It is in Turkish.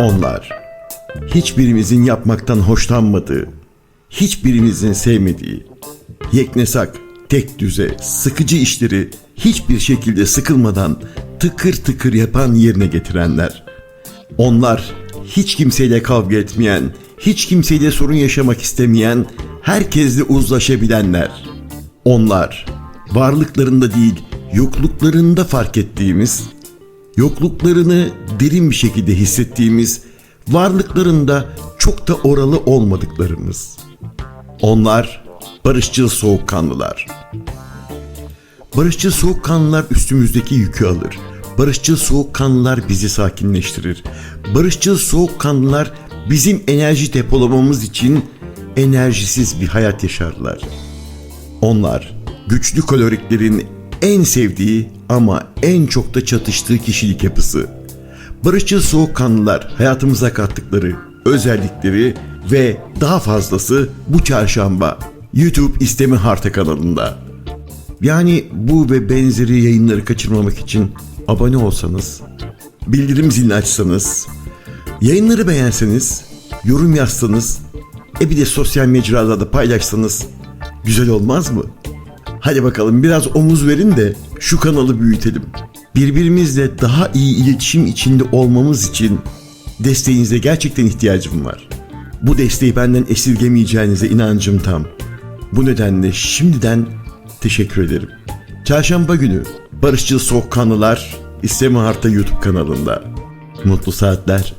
Onlar hiçbirimizin yapmaktan hoşlanmadığı, hiçbirimizin sevmediği, yeknesak, tek düze, sıkıcı işleri hiçbir şekilde sıkılmadan tıkır tıkır yapan yerine getirenler. Onlar hiç kimseyle kavga etmeyen, hiç kimseyle sorun yaşamak istemeyen, herkesle uzlaşabilenler. Onlar varlıklarında değil, yokluklarında fark ettiğimiz, yokluklarını derin bir şekilde hissettiğimiz, varlıklarında çok da oralı olmadıklarımız. Onlar barışçıl soğukkanlılar. Barışçıl soğukkanlılar üstümüzdeki yükü alır. Barışçıl soğukkanlılar bizi sakinleştirir. Barışçıl soğukkanlılar bizim enerji depolamamız için enerjisiz bir hayat yaşarlar. Onlar güçlü kaloriklerin en sevdiği ama en çok da çatıştığı kişilik yapısı. Barışçıl soğukkanlılar hayatımıza kattıkları özellikleri ve daha fazlası bu çarşamba YouTube İstemi Harta kanalında. Yani bu ve benzeri yayınları kaçırmamak için abone olsanız, bildirim zilini açsanız, yayınları beğenseniz, yorum yazsanız, e bir de sosyal mecralarda paylaşsanız güzel olmaz mı? Hadi bakalım biraz omuz verin de şu kanalı büyütelim. Birbirimizle daha iyi iletişim içinde olmamız için desteğinize gerçekten ihtiyacım var. Bu desteği benden esirgemeyeceğinize inancım tam. Bu nedenle şimdiden teşekkür ederim. Çarşamba günü Barışçıl Soğukkanlılar İstemi Harta YouTube kanalında. Mutlu saatler.